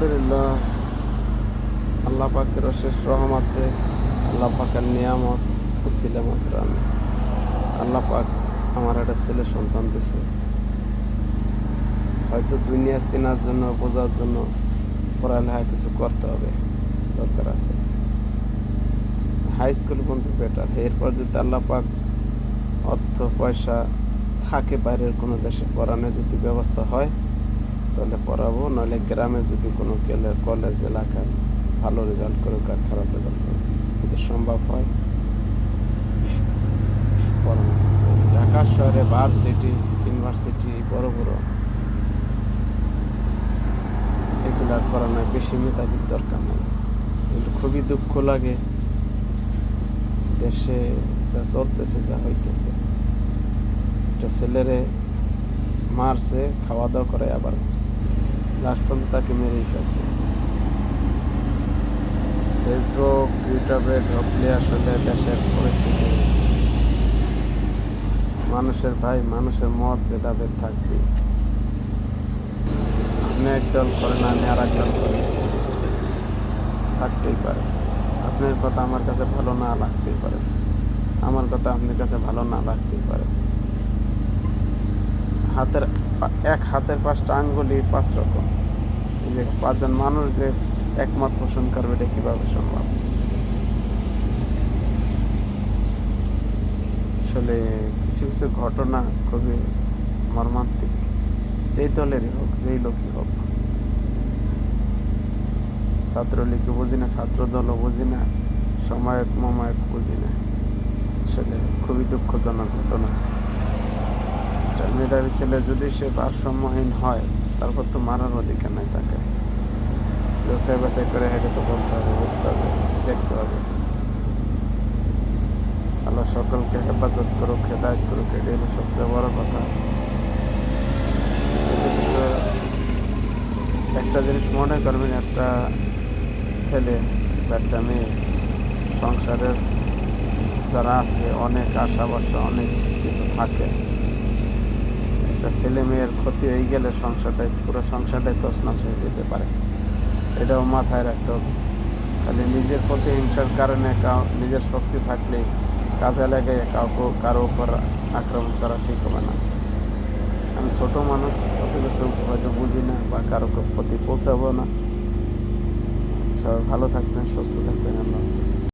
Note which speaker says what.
Speaker 1: আলহামদুলিল্লাহ। আল্লাহ পাকের অশেষ রহমতে আল্লাহ পাকের নিয়ামত উসিলে মাত্র আমি আল্লাহ পাক আমার একটা ছেলে সন্তান দিছে। হয়তো দুনিয়া চেনার জন্য, বোঝার জন্য পড়ালেখা কিছু করতে হবে, দরকার আছে। হাই স্কুল পর্যন্ত বেটার এরপর যদি আল্লাহ পাক অর্থ, পয়সা থাকে বাইরের কোনো দেশে, পড়ানোর যদি ব্যবস্থা হয় তাহলে পড়াবো নইলে গ্রামে যদি কোনো কেলে কলেজ এলাকায় ভালো রেজাল্ট করুক আর খারাপ রেজাল্ট করুক, যদি সম্ভব হয়। ঢাকা শহরে ভার্সিটি ইউনিভার্সিটি বড় বড় এগুলা করানোর বেশি মেধাবীর দরকার নেই। কিন্তু খুবই দুঃখ লাগে দেশে যা চলতেছে, যা হইতেছে। একটা ছেলেরে মারছে খাওয়া দাওয়া করে আবার মারছে। লাস্ট পর্যন্ত তাকে মেরেই ফেলছে। ফেসবুক ইউটিউবে ঢুকলে আসলে দেশের পরিস্থিতি। মানুষের ভাই, মানুষের মত, ভেদাভেদ থাকবে। আপনি এক দল করেন, আমি আর এক দল করি। থাকতেই পারে। আপনার কথা আমার কাছে ভালো না লাগতেই পারে। আমার কথা আপনার কাছে ভালো না লাগতেই পারে। হাতের এক হাতের পাঁচটা আঙ্গুলি পাঁচ রকম। যে পাঁচজন মানুষ যে একমত পোষণ করবে এটা কীভাবে সম্ভব? আসলে কিছু কিছু ঘটনা খুবই মর্মান্তিক। যেই দলেরই হোক, যেই লোকই হোক। ছাত্রলীগকে বুঝি না ছাত্র দলও বুঝি না সমায়ক মমায়ক বুঝি না। আসলে খুবই দুঃখজনক ঘটনা। একটা মেধাবী ছেলে যদি সে ভারসাম্যহীন হয়, তারপর তো মারার অধিকার নাই তাকে। যাচাই বাছাই করে হেঁটে তো বলতে হবে, বুঝতে হবে, দেখতে হবে। আল্লাহ সকলকে হেফাজত করুক, হেদায়ত করুক, এটাই হলো সবচেয়ে বড় কথা। একটা জিনিস মনে করবেন, একটা ছেলে বা একটা মেয়ে সংসারের যারা আছে, অনেক আশা ভরসা অনেক কিছু থাকে। একটা ছেলে মেয়ের ক্ষতি হয়ে গেলে সংসারটাই, পুরো সংসারটাই তছনছ হয়ে যেতে পারে। এটাও মাথায় রাখতে হবে। খালি নিজের প্রতি হিংসার কারণে নিজের শক্তি থাকলে কাজে লাগে কাউকে, কারও উপর আক্রমণ করা ঠিক হবে না। আমি ছোট মানুষ, অত কিছু হয়তো বুঝি না বা কারও প্রতি পৌঁছাবো না। সবাই ভালো থাকবেন, সুস্থ থাকবেন, আল্লাহ